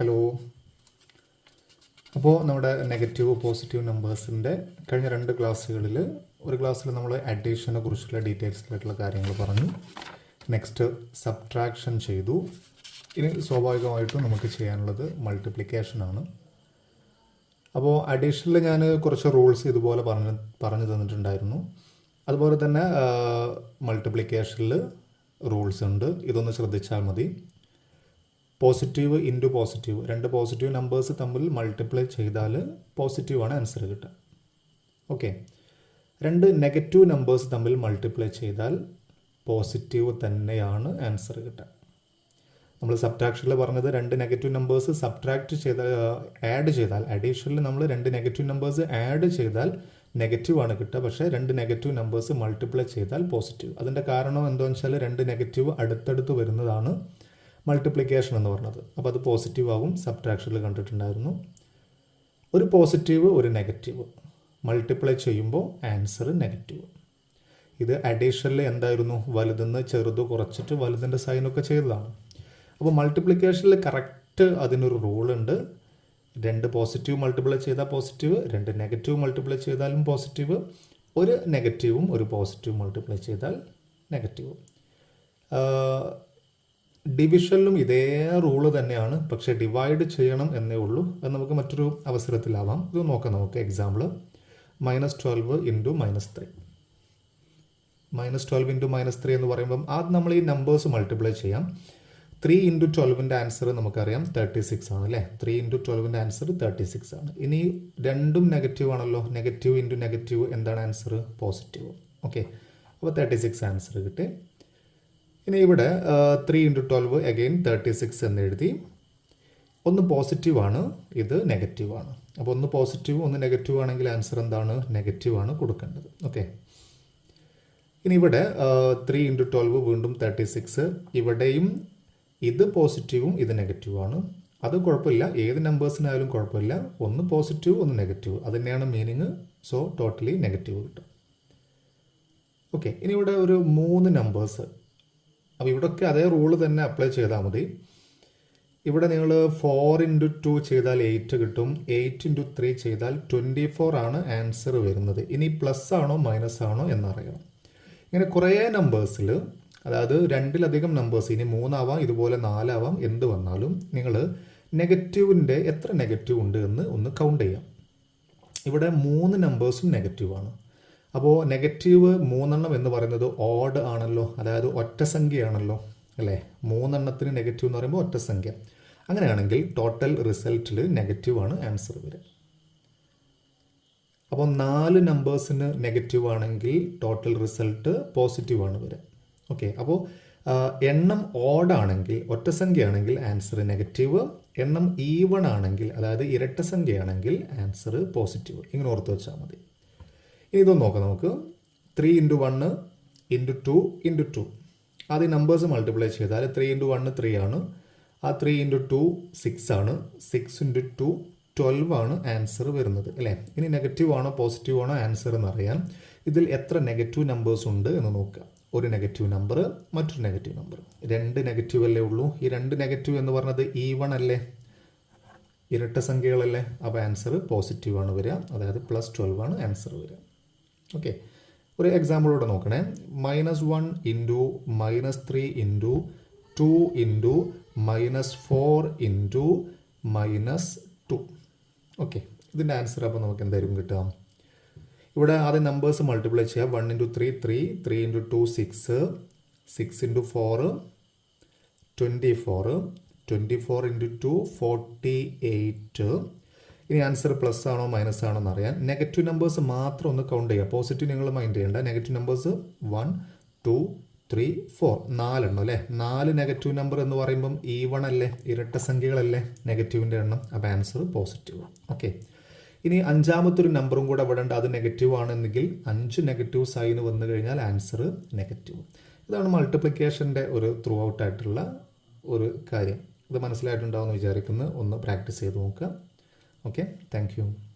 Hello അപ്പോൾ നമ്മുടെ negative positive നമ്പേഴ്സിന്റെ കഴിഞ്ഞ രണ്ട് ക്ലാസ്സുകളിൽ ഒരു ക്ലാസ്സിൽ നമ്മൾ അഡീഷനെ കുറിച്ചുള്ള ഡീറ്റെയിൽസിലായിട്ടുള്ള കാര്യങ്ങൾ പറഞ്ഞു. നെക്സ്റ്റ് സബ്ട്രാക്ഷൻ ചെയ്തു. ഇനി സ്വാഭാവികമായിട്ടും നമുക്ക് ചെയ്യാനുള്ളത് മൾട്ടിപ്ലിക്കേഷൻ ആണ്. അപ്പോൾ അഡീഷനിൽ ഞാൻ കുറച്ച് റൂൾസ് ഇതുപോലെ പറഞ്ഞ് പറഞ്ഞു തന്നിട്ടുണ്ടായിരുന്നു. അതുപോലെ തന്നെ മൾട്ടിപ്ലിക്കേഷനിൽ റൂൾസ് ഉണ്ട്. ഇതൊന്ന് ശ്രദ്ധിച്ചാൽ മതി. പോസിറ്റീവ് ഇന്റു പോസിറ്റീവ് രണ്ട് പോസിറ്റീവ് നമ്പേഴ്സ് തമ്മിൽ മൾട്ടിപ്ലൈ ചെയ്താൽ പോസിറ്റീവാണ് ആൻസർ കിട്ടുക. ഓക്കെ രണ്ട് നെഗറ്റീവ് നമ്പേഴ്സ് തമ്മിൽ മൾട്ടിപ്ലൈ ചെയ്താൽ പോസിറ്റീവ് തന്നെയാണ് ആൻസർ കിട്ടുക. നമ്മൾ സബ്ട്രാക്ഷനിൽ പറഞ്ഞത് രണ്ട് നെഗറ്റീവ് നമ്പേഴ്സ് സബ്ട്രാക്ട് ചെയ്ത ആഡ് ചെയ്താൽ അഡീഷണലി നമ്മൾ രണ്ട് നെഗറ്റീവ് നമ്പേഴ്സ് ആഡ് ചെയ്താൽ നെഗറ്റീവ് ആണ് കിട്ടുക. പക്ഷേ രണ്ട് നെഗറ്റീവ് നമ്പേഴ്സ് മൾട്ടിപ്ലൈ ചെയ്താൽ പോസിറ്റീവ് അതിന്റെ കാരണം എന്താണെന്ന് വെച്ചാൽ രണ്ട് നെഗറ്റീവ് അടുത്തടുത്ത് വരുന്നതാണ് മൾട്ടിപ്ലിക്കേഷൻ എന്ന് പറഞ്ഞത്. അപ്പോൾ അത് പോസിറ്റീവ് ആവും സബ്ട്രാക്ഷനിൽ കണ്ടിട്ടുണ്ടായിരുന്നു. ഒരു പോസിറ്റീവ് ഒരു നെഗറ്റീവ് മൾട്ടിപ്ലൈ ചെയ്യുമ്പോൾ ആൻസർ നെഗറ്റീവ് ഇത് അഡീഷനിൽ എന്തായിരുന്നു? വലുതെന്ന് ചെറുത് കുറച്ചിട്ട് വലുതിന്റെ സൈനൊക്കെ ചെയ്തതാണ്. അപ്പോൾ മൾട്ടിപ്ലിക്കേഷനിൽ കറക്റ്റ് അതിനൊരു റൂളുണ്ട് രണ്ട് പോസിറ്റീവ് മൾട്ടിപ്ലൈ ചെയ്താൽ പോസിറ്റീവ് രണ്ട് നെഗറ്റീവ് മൾട്ടിപ്ലൈ ചെയ്താലും പോസിറ്റീവ് ഒരു നെഗറ്റീവും ഒരു പോസിറ്റീവ് മൾട്ടിപ്ലൈ ചെയ്താൽ നെഗറ്റീവ് ഡിവിഷനിലും ഇതേ റൂൾ തന്നെയാണ്. പക്ഷേ ഡിവൈഡ് ചെയ്യണം എന്നേ ഉള്ളൂ. അത് നമുക്ക് മറ്റൊരു അവസരത്തിലാവാം. ഇത് നോക്കാം നമുക്ക് example minus twelve into minus three minus twelve into minus three എന്ന് പറയുമ്പം ആദ്യം നമ്മൾ ഈ നമ്പേഴ്സ് മൾട്ടിപ്ലൈ ചെയ്യാം. ത്രീ ഇന്റു ട്വൽവിന്റെ ആൻസർ നമുക്കറിയാം. തേർട്ടി സിക്സ് ആണ് അല്ലേ? ത്രീ ഇന്റു ട്വൽവിന്റെ ആൻസർ തേർട്ടി സിക്സ് ആണ്. ഇനി രണ്ടും നെഗറ്റീവ് ആണല്ലോ. നെഗറ്റീവ് ഇന്റു നെഗറ്റീവ് എന്താണ് ആൻസർ പോസിറ്റീവ് ഓക്കെ അപ്പോൾ തേർട്ടി സിക്സ് ആൻസർ കിട്ടി. ഇനി ഇവിടെ three into twelve again thirty six എന്ന് എഴുതി ഒന്ന് പോസിറ്റീവാണ് ഇത് നെഗറ്റീവാണ് അപ്പോൾ ഒന്ന് പോസിറ്റീവ് ഒന്ന് നെഗറ്റീവ് ആണെങ്കിൽ ആൻസർ എന്താണ്? നെഗറ്റീവാണ് കൊടുക്കേണ്ടത്. ഓക്കെ ഇനി ഇവിടെ ത്രീ ഇന്റു ട്വൽവ് വീണ്ടും തേർട്ടി സിക്സ് ഇവിടെയും ഇത് പോസിറ്റീവും ഇത് നെഗറ്റീവാണ് അത് കുഴപ്പമില്ല. ഏത് നമ്പേഴ്സിനായാലും കുഴപ്പമില്ല. ഒന്ന് പോസിറ്റീവ് ഒന്ന് നെഗറ്റീവ് അത് തന്നെയാണ് മീനിങ് സോ ടോട്ടലി നെഗറ്റീവ് കിട്ടും. ഓക്കെ ഇനി ഇവിടെ ഒരു മൂന്ന് നമ്പേഴ്സ് അപ്പോൾ ഇവിടെയൊക്കെ അതേ റൂൾ തന്നെ അപ്ലൈ ചെയ്താൽ മതി. ഇവിടെ നിങ്ങൾ ഫോർ ഇന്റു ടു ചെയ്താൽ എയ്റ്റ് കിട്ടും. എയ്റ്റ് ഇന്റു ത്രീ ചെയ്താൽ ട്വന്റി ഫോർ ആണ് ആൻസർ വരുന്നത്. ഇനി പ്ലസ് ആണോ മൈനസ് ആണോ എന്നറിയണം. ഇങ്ങനെ കുറേ നമ്പേഴ്സിൽ അതായത് രണ്ടിലധികം നമ്പേഴ്സ് ഇനി മൂന്നാവാം ഇതുപോലെ നാലാവാം എന്ത് വന്നാലും നിങ്ങൾ നെഗറ്റീവിന്റെ എത്ര നെഗറ്റീവ് ഉണ്ട് എന്ന് ഒന്ന് കൗണ്ട് ചെയ്യാം. ഇവിടെ മൂന്ന് നമ്പേഴ്സും നെഗറ്റീവാണ് അപ്പോൾ നെഗറ്റീവ് മൂന്നെണ്ണം എന്ന് പറയുന്നത് ഓഡ് ആണല്ലോ അതായത് ഒറ്റ സംഖ്യയാണല്ലോ അല്ലേ? മൂന്നെണ്ണത്തിന് നെഗറ്റീവ് എന്ന് പറയുമ്പോൾ ഒറ്റ സംഖ്യ. അങ്ങനെയാണെങ്കിൽ ടോട്ടൽ റിസൾട്ടിൽ നെഗറ്റീവ് ആണ് ആൻസർ വരിക. അപ്പോൾ നാല് നമ്പേഴ്സിന് നെഗറ്റീവ് ആണെങ്കിൽ ടോട്ടൽ റിസൾട്ട് പോസിറ്റീവ് ആണ് വരിക. ഓക്കെ അപ്പോൾ എണ്ണം ഓഡ് ആണെങ്കിൽ ഒറ്റ സംഖ്യയാണെങ്കിൽ ആൻസർ നെഗറ്റീവ് എണ്ണം ഈവൺ ആണെങ്കിൽ അതായത് ഇരട്ട സംഖ്യയാണെങ്കിൽ ആൻസർ പോസിറ്റീവ് ഇങ്ങനെ ഓർത്ത് വെച്ചാൽ മതി. ഇനി ഇതൊന്ന് നോക്കാം നമുക്ക്. Three into one into two into two ആദ്യം നമ്പേഴ്സ് മൾട്ടിപ്ലൈ ചെയ്താൽ ത്രീ ഇന്റു വണ്ണ് ത്രീ ആണ്. ആ ത്രീ ഇന്റു ടു സിക്സ് ആണ്. സിക്സ് ഇന്റു ടു ട്വൽവ് ആണ് ആൻസർ വരുന്നത് അല്ലേ? ഇനി നെഗറ്റീവ് ആണോ പോസിറ്റീവ് ആണോ ആൻസർ എന്നറിയാൻ ഇതിൽ എത്ര നെഗറ്റീവ് നമ്പേഴ്സ് ഉണ്ട് എന്ന് നോക്കുക. ഒരു നെഗറ്റീവ് നമ്പർ മറ്റൊരു നെഗറ്റീവ് നമ്പർ രണ്ട് നെഗറ്റീവ് അല്ലേ ഉള്ളൂ. ഈ രണ്ട് നെഗറ്റീവ് എന്ന് പറഞ്ഞത് ഈ വൺ അല്ലേ? ഇരട്ട സംഖ്യകളല്ലേ? അപ്പോൾ ആൻസർ പോസിറ്റീവ് ആണ് വരിക. അതായത് പ്ലസ് ട്വൽവ് ആണ് ആൻസർ വരിക. ഓക്കെ ഒരു എക്സാമ്പിളോടെ നോക്കണേ. Minus one into minus three into two into minus four into minus two okay ഇതിന്റെ ആൻസർ അപ്പോൾ നമുക്ക് എന്തായാലും കിട്ടാം. ഇവിടെ ആദ്യം നമ്പേഴ്സ് മൾട്ടിപ്ലൈ ചെയ്യാം. One into three three three into two six six into four twenty four twenty four into two forty eight ഇനി answer plus ആണോ മൈനസ് ആണോ എന്ന് അറിയാൻ നെഗറ്റീവ് നമ്പേഴ്സ് മാത്രം ഒന്ന് കൗണ്ട് ചെയ്യുക. പോസിറ്റീവ് നിങ്ങൾ മൈൻഡ് ചെയ്യേണ്ട. Negative numbers one two three four നാലെണ്ണം അല്ലേ? നാല് നെഗറ്റീവ് നമ്പർ എന്ന് പറയുമ്പം ഈ വൺ അല്ലേ? ഇരട്ട സംഖ്യകളല്ലേ? നെഗറ്റീവിന്റെ എണ്ണം. അപ്പോൾ ആൻസർ പോസിറ്റീവ് ഓക്കെ ഇനി അഞ്ചാമത്തെ ഒരു നമ്പറും കൂടെ വിടേണ്ട. അത് നെഗറ്റീവ് ആണെന്നെങ്കിൽ അഞ്ച് നെഗറ്റീവ് സൈന് വന്നു കഴിഞ്ഞാൽ ആൻസർ നെഗറ്റീവ് ഇതാണ് മൾട്ടിപ്ലിക്കേഷന്റെ ഒരു ത്രൂ ഔട്ട് ആയിട്ടുള്ള ഒരു കാര്യം. ഇത് മനസ്സിലായിട്ടുണ്ടാവുമെന്ന് വിചാരിക്കുന്നു. ഒന്ന് പ്രാക്ടീസ് ചെയ്ത് നോക്കുക. Okay thank